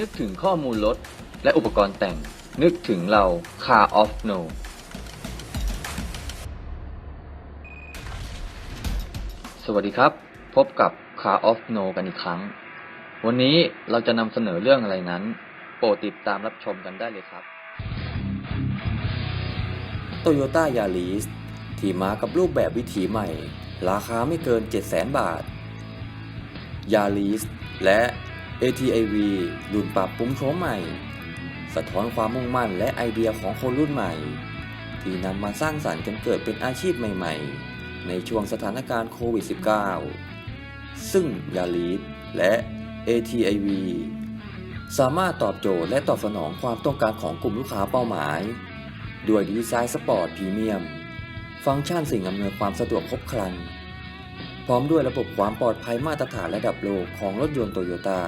นึกถึงข้อมูลรถและอุปกรณ์แต่ง นึกถึงเรา Car of No สวัสดีครับ พบกับ Car of No กันอีกครั้ง วันนี้เราจะนำเสนอเรื่องอะไรนั้น โปรดติดตามรับชมกันได้เลยครับ Toyota Yaris ที่มากับรูปแบบวิถีใหม่ ราคาไม่เกิน 700,000 บาท Yaris และ ATAV รุ่นปรับปรุงโฉมใหม่ สะท้อนความมุ่งมั่นและไอเดียของคนรุ่นใหม่ ที่นำมาสร้างสรรค์จนเกิดเป็นอาชีพใหม่ ๆ ในช่วงสถานการณ์โควิด -19 ซึ่ง Yaris และ ATAV สามารถตอบโจทย์และตอบสนองความต้องการของกลุ่มลูกค้าเป้าหมาย ด้วยดีไซน์สปอร์ตพรีเมียม ฟังก์ชันสิ่งอำนวยความสะดวกครบครัน พร้อมด้วยระบบความปลอดภัยมาตรฐานระดับโลกของรถยนต์โตโยต้า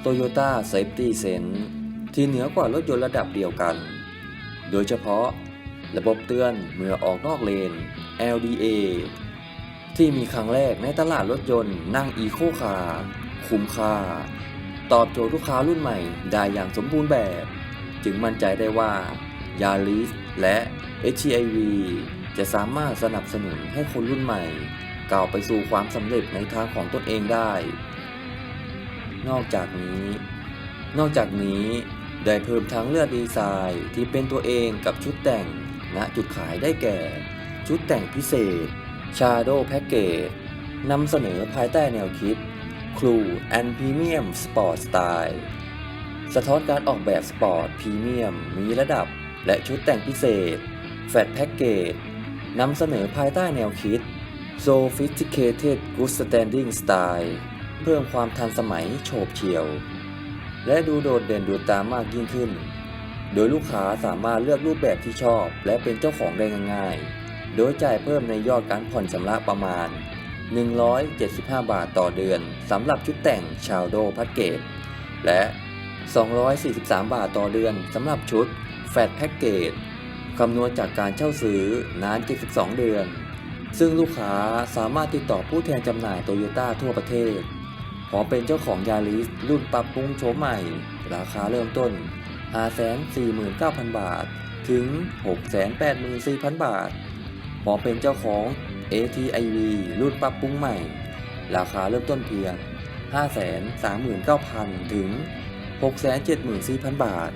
โตโยต้าเซฟตี้เซนที่เหนือกว่ารถยนต์ระดับเดียวกัน โดยเฉพาะ ระบบเตือนเมื่อออกนอกเลน LDA ที่มีครั้งแรกในตลาดรถยนต์นั่งอีโคคาร์คุ้มค่า ตอบโจทย์ลูกค้ารุ่นใหม่ได้อย่างสมบูรณ์แบบ จึงมั่นใจได้ว่า Yaris และ HCIV จะสามารถสนับสนุนให้คนรุ่นใหม่ ก้าวไปสู่ความสำเร็จในทางของตนเองได้ นอกจากนี้ นอกจากนี้ได้เพิ่มทางเลือกดีไซน์ที่เป็นตัวเองกับชุดแต่งณจุดขายได้แก่ ชุดแต่งพิเศษ Shadow Package นำเสนอภายใต้แนวคิด Crew and Premium Sport Style สะท้อนการออกแบบสปอร์ตพรีเมียมมีระดับ และชุดแต่งพิเศษ Fat Package นำเสนอภายใต้แนวคิด Sophisticated Good Standing Style เพิ่มความทันสมัยโฉบเฉี่ยว และดูโดดเด่นดูตามากยิ่งขึ้น โดยลูกค้าสามารถเลือกรูปแบบที่ชอบ และเป็นเจ้าของได้ง่ายๆ โดยจ่ายเพิ่มในยอดการผ่อนชำระประมาณ 175 บาทต่อเดือนสำหรับชุดแต่งชาวโดพักเกจและ 243 บาทต่อเดือนสำหรับชุดแฟตแพ็กเกจคำนวณจากการเช่าซื้อนาน 72 เดือน ซึ่งลูกค้าสามารถติดต่อผู้แทนจำหน่ายโตโยต้าทั่วประเทศ พร้อมเป็นเจ้าของยาริสรุ่นปรับปรุงโฉมใหม่ ราคาเริ่มต้น 549,000 บาท ถึง 684,000 บาท พร้อมเป็นเจ้าของ ATIV รุ่นปรับปรุงใหม่ ราคาเริ่มต้นเพียง 539,000 ถึง 674,000 บาท